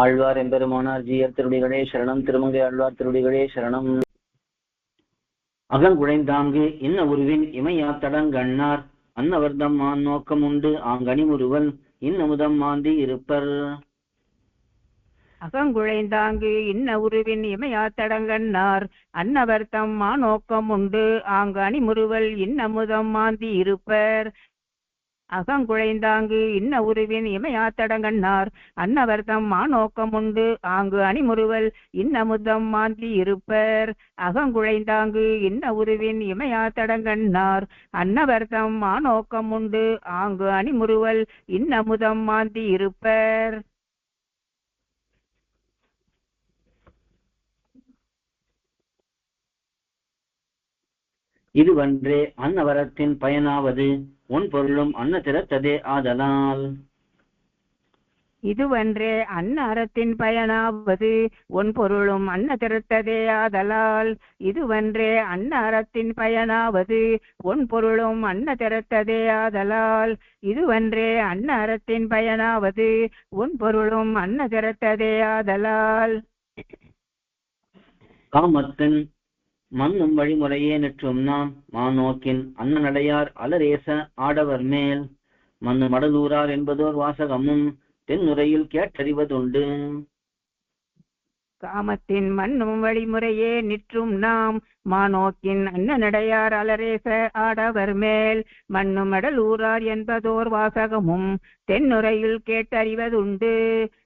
ஆழ்வார் எம்பெருமானார் ஜீயர் திருடிகளே சரணம். திருமங்கை ஆழ்வார் திருடிகளே சரணம். அகங்குழைந்தாங்கு இன்ன உருவின் இமையாத்தடங்கண்ணார் அன்னவர்தம் மான் நோக்கம் உண்டு ஆங்கனிமுருவன் இன்னமுதம் மாந்தி இருப்பர். அகங்குழைந்தாங்கு இன்ன உருவின் இமையாத்தடங்கண்ணார் அன்னவர் தம் மாநோக்கம் உண்டு ஆங்கு அணிமுறுவல் இன்னமுதம் மாந்தி இருப்பர். அகங்குழைந்தாங்கு இன்ன உருவின் இமையாத்தடங்கண்ணார். அன்னவர் தம் மாநோக்கம் உண்டு ஆங்கு அணிமுறுவல் இன்னமுதம் மாந்தி இருப்பர். அகங்குழைந்தாங்கு இன்ன உருவின் இமையாத்தடங்கண்ணார். அன்னவர் தம் மாநோக்கம் உண்டு ஆங்கு அணிமுறுவல் இன்னமுதம் மாந்தி இருப்பர். இதுவன்றே அன்னவரத்தின் பயனாவது உன் பொருளும் அன்ன திறத்ததே ஆதலால். இதுவன்றே அன்ன அறத்தின் பயனாவது ஒன் பொருளும் அன்ன திறத்ததே ஆதலால். இதுவன்றே அன்ன அறத்தின் பயனாவது ஒன் பொருளும் அன்ன திறத்ததே ஆதலால். இதுவன்றே அன்ன அறத்தின் பயனாவது ஒன் பொருளும் அன்ன திறத்ததே ஆதலால். காமத்தின் மண்ணும் வழிமுறையே நிற்றும் நாம். மாநோக்கின் அன்னநடையார் அலரேச ஆடவர் மேல். மண்ணு மடலூரார் என்பதோர் வாசகமும் தென்னுரையில் கேட்டறிவதுண்டு. காமத்தின் மண்ணும் வழிமுறையே நிற்றும் நாம். மானோக்கின் அன்னநடையார் அலரேச ஆடவர் மேல். மண்ணும் மடலூரார் என்பதோர் வாசகமும் தென்னுரையில் கேட்டறிவதுண்டு.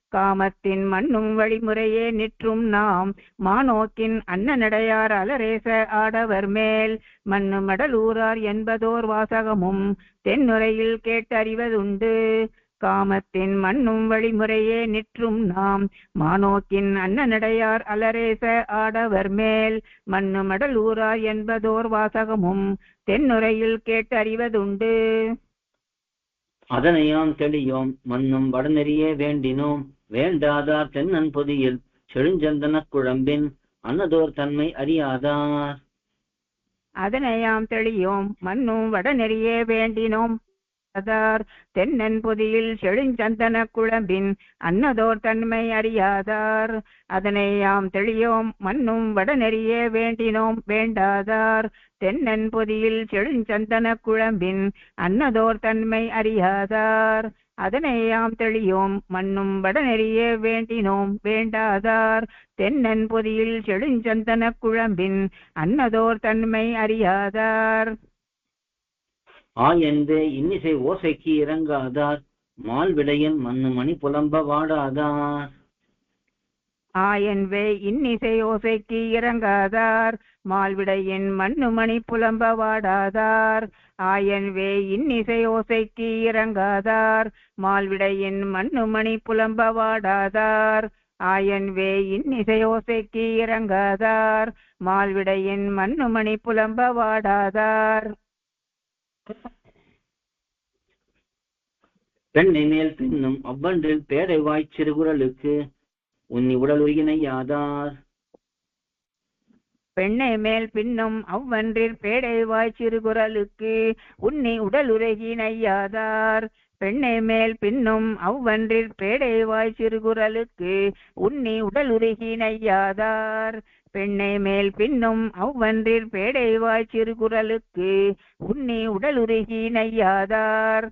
காமத்தின் மண்ணும் வழிமுறையே நிற்றும் நாம். மானோக்கின் அன்னநடையார் அலரேச ஆடவர் மேல். மண்ணு மடலூரார் என்பதோர் வாசகமும் தென்னுரையில் கேட்டறிவதுண்டு. காமத்தின் மண்ணும் வழிமுறையே நிற்றும் நாம். மானோக்கின் அன்னநடையார் அலரேச ஆடவர் மேல். மண்ணு மடலூரார் என்பதோர் வாசகமும் தென்னுரையில் கேட்டறிவதுண்டு. அதனையாம் தெளியோம். மண்ணும் வடநெறியே வேண்டினோம். வேண்டாதார் தென்னன் பொதியில் செழுஞ்சந்தன குழம்பின் அன்னதோர் தன்மை அறியாதார். அதனையாம் தெளியோம் மண்ணும் வடநெறியே வேண்டினோம். அதார் தென்னன் பொதியில் செழுஞ்சந்தன குழம்பின் அன்னதோர் தன்மை அறியாதார். அதனையாம் தெளியோம் மண்ணும் வடநெறியே வேண்டினோம். வேண்டாதார் தென்னன் பொதியில் செழுஞ்சந்தன குழம்பின் அன்னதோர் தன்மை அறியாதார். அதனையாம் தெளியோம் மண்ணும் வடநெறியே வேண்டினோம். வேண்டாதார் தென்னன் பொதியில் செழுஞ்சந்தன குழம்பின் அன்னதோர் தன்மை அறியாதார். ஆயென்று இன்னிசை ஓசைக்கு இறங்காதார். மால் விளையன் மண்ணு மணி புலம்ப வாடாதார். ஆயன்வே இன்னிசை ஓசைக்கு இறங்காதார். மால்விடையின் மண்ணுமணி புலம்ப வாடாதார். ஆயன்வே இன்னிசை ஓசைக்கு இறங்காதார். மால்விடையின் மண்ணுமணி புலம்ப வாடாதார். ஆயன்வே இன்னிசை ஓசைக்கு இறங்காதார். மால்விடையின் மண்ணுமணி புலம்ப வாடாதார். பெண்ணை மேல் பின்னும் அவ்வன்றில் பேரை வாய்ச் சிறுகுரலுக்கு உன்னி உடல் உயினையாதார் பெண்ணை மேல் பின்னும் அவ்வன்றிற் பேடை வாய் சிறுகுரலுக்கு உன்னி உடல் உருகி நையாதார் பெண்ணை மேல் பின்னும் அவ்வன்றிற் பேடை வாய் சிறுகுரலுக்கு உன்னி உடல் உருகி நையாதார் பெண்ணை மேல் பின்னும் அவ்வன்றிற் பேடை வாய் சிறுகுரலுக்கு உன்னி உடல் உருகி நையாதார்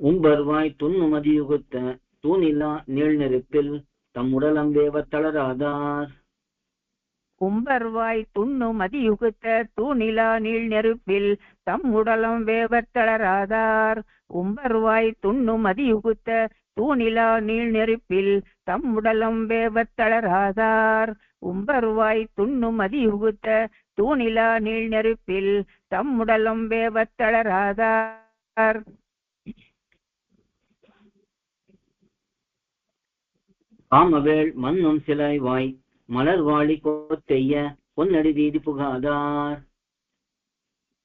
உம்பர்வாய் துண்ணுமதியுகுத்த தூணிலா நீள் நெருப்பில் தம் உடலம் தளராதார். கும்பர்வாய் துண்ணு மதியுகுத்த தூணிலா நீள் நெருப்பில் தம் உடலம் வேவத் தளராதார். உம்பர்வாய் துண்ணு மதியுகுத்த தூணிலா நீள் நெருப்பில் தம் உடலம் வேவத் தளராதார். உம்பர்வாய் துண்ணு மதியுகுத்த தூணிலா நீள் நெருப்பில் தம் உடலம் வேவத் தளராதார். காமவேள் மண்ணும் சிலை வாய் மலர் வாழி கோத்தெய்ய பொன்னடி வீதி புகாதார்.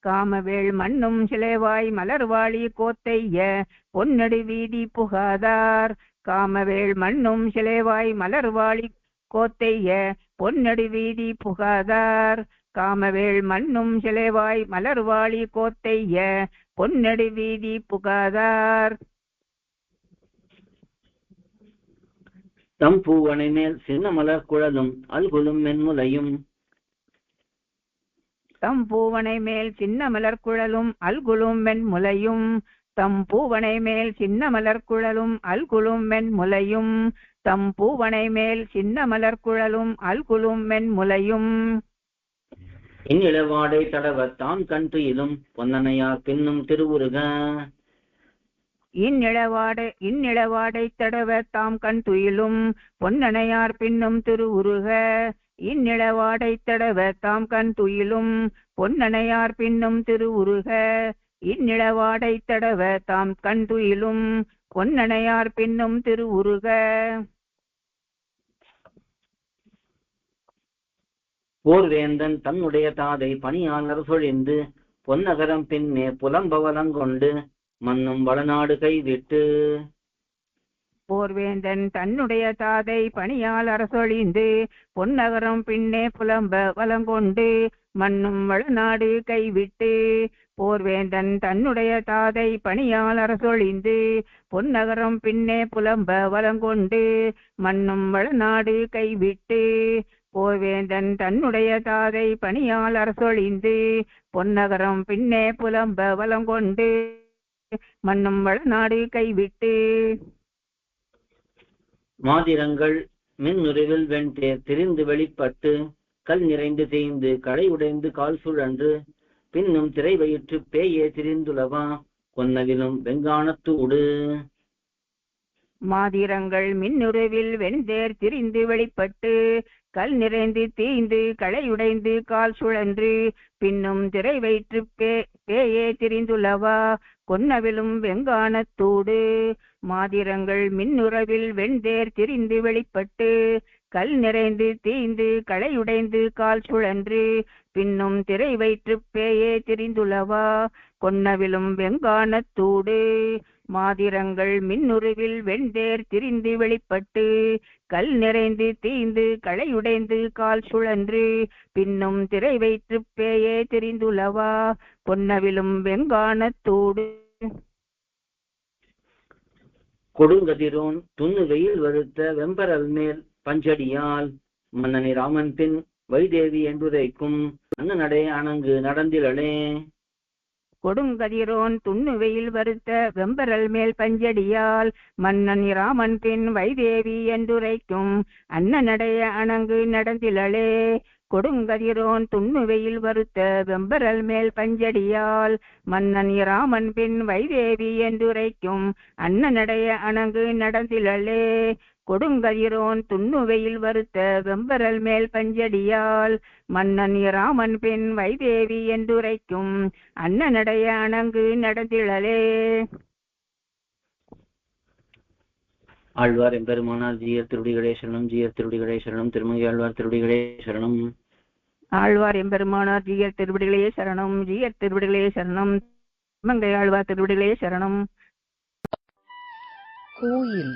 காமவேள் மண்ணும் சிலைவாய் மலர்வாளி கோத்தைய பொன்னடி வீதி புகாதார். காமவேள் மண்ணும் சிலைவாய் மலர்வாளி கோத்தைய பொன்னடி வீதி புகாதார். காமவேள் மண்ணும் சிலைவாய் மலர்வாளி கோத்தைய பொன்னடி வீதி புகாதார். தம் பூவனை மேல் சின்ன மலர் குழலும் அல்குலும் மென்முலையும். தம் பூவனை மேல் சின்ன மலர் குழலும் அல்குலும் மென்முலையும். தம் பூவனை மேல் சின்ன மலர் குழலும் அல்குலும் மென்முலையும். தம் பூவனை மேல் சின்ன மலர் குழலும் அல்குலும் மென்முலையும். இந்நிலவாடை தடவ தாம் கண் துயிலும் பொன்னனையார் பின்னும் திருவுருக. இந்நிலவாடை இந்நிலவாடை தடவ தாம் கண் துயிலும் பொன்னணையார் பின்னும் திருவுருக. இந்நிலவாடை தடவ தாம் கண் துயிலும் பொன்னணையார் பின்னும் திருவுருக. இந்நிலவாடை தடவ தாம் கண் துயிலும் பொன்னணையார் பின்னும் திருவுருக. போர்வேந்தன் தன்னுடைய தாதை பணியாளர் சொழிந்து பொன்னகரம் பின்னே புலம்பவலங்கொண்டு மன்னும் வளநாடு கைவிட்டு. போர்வேந்தன் தன்னுடைய தாதை பணியால் அரசொழிந்து பொன்னகரம் பின்னே புலம்ப வலங்கொண்டு மண்ணும் வளநாடு கைவிட்டு. போர்வேந்தன் தன்னுடைய தாதை பணியால் அரசொழிந்து பொன்னகரம் பின்னே புலம்ப வலங்கொண்டு மண்ணும் வளநாடு கைவிட்டு. போர்வேந்தன் தன்னுடைய தாதை பணியால் அரசொழிந்து பொன்னகரம் பின்னே புலம்ப வலங்கொண்டு மண்ணும் வளநாடு கைவிட்டு. மாதிரங்கள் மின்னுருவில் வெண்தேர் திரிந்து வெளிப்பட்டு கல் நிறைந்து தேய்ந்து களை உடைந்து கால் சுழன்று பின்னும் திரை வயிற்று பேயே திரிந்துளவா கொன்னவிலும் வெங்கானத்தூடு மாதிரங்கள் மின்னுருவில் வெண்தேர் திரிந்து வெளிப்பட்டு கல் நிறைந்து தீய்ந்து களையுடைந்து கால் சுழன்று பின்னும் திரை வயிற்று பே பேயே திரிந்துள்ளவா? கொன்னவிலும் வெங்கானத்தூடு. மாதிரங்கள் மின்னுறவில் வெண்தேர் திரிந்து வெளிப்பட்டு கல் நிறைந்து தீந்து களையுடைந்து கால் சுழன்று பின்னும் திரை வயிற்று பேயே திரிந்துள்ளவா? கொன்னவிலும் வெங்கானத்தூடு. மாதிரங்கள் மின்னுருவில் வெண்தேர் திரிந்து வெளிப்பட்டு கல் நிறைந்து தீந்து களையுடைந்து கால் சுழன்று பின்னும் திரை வைத்து பேயே திரிந்துளவா பொன்னவிலும் வெங்கானத்தோடு கொடுங்கதிரோன் துண்ணு வெயில் வருத்த வெம்பரல் மேல் பஞ்சடியால் மன்னனி ராமன் பின் வைதேவி என்புதைக்கும் அண்ணனடை அணங்கு நடந்திலளே. கொடுங்கதிரோன் துண்ணுவையில் வருத்த வெம்பரல் மேல் பஞ்சடியால் மன்னன் இராமன் பின் வைதேவி என்றுரைக்கும் அண்ணனடைய அணங்கு நடந்திலளே. கொடுங்கதிரோன் துண்ணுவையில் வருத்த வெம்பரல் மேல் பஞ்சடியால் மன்னன் இராமன் பின் வைதேவி என்றுரைக்கும் அண்ணனடைய அணங்கு நடந்திலளே. கொடுங்கதிரோன் துண்ணுவையில் வருத்த வெம்பரல் மேல் பஞ்சடியால் மன்னன் இராமன் பின் வைதேவி என்றுரைக்கும் அண்ணனடைய அணங்கு நடந்திழலே. ஆழ்வார் எம்பெருமானார் ஜீயர் திருடிகளே சரணம் ஜீயர் திருடிகளே சரணம் திருமங்கை ஆழ்வார் திருடிகளே சரணம். ஆழ்வார் எம்பெருமானார் ஜீயர் திருவிடிகளே சரணம் ஜீயர் திருவிடிகளே சரணம் மங்கை ஆழ்வார் திருவிடிகளே சரணம். கோயில்